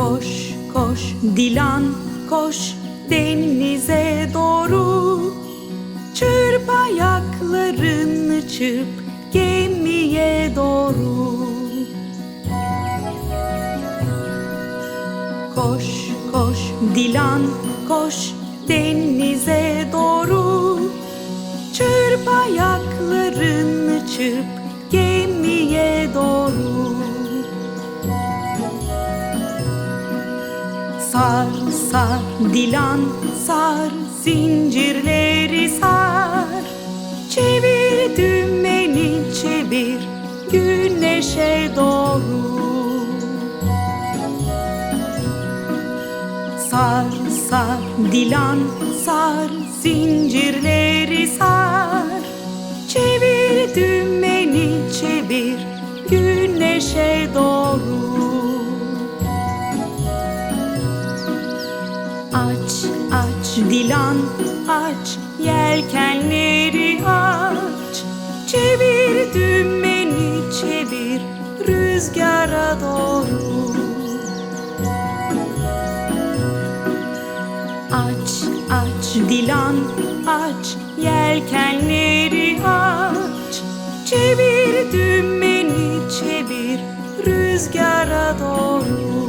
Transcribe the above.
Koş koş Dilan koş denize doğru. Çırp ayaklarını çırp gemiye doğru. Koş koş Dilan koş denize doğru. Çırp ayaklarını çırp Sar sar Dilan sar zincirleri sar. Çevir dümeni çevir güneşe doğru. Sar sar Dilan sar zincirleri sar. Çevir dümeni çevir güneşe doğru Aç aç. Dilan aç. Yelkenleri aç. Çevir dümeni çevir. Rüzgara doğru. Aç aç. Dilan aç. Yelkenleri aç. Çevir dümeni çevir. Rüzgara doğru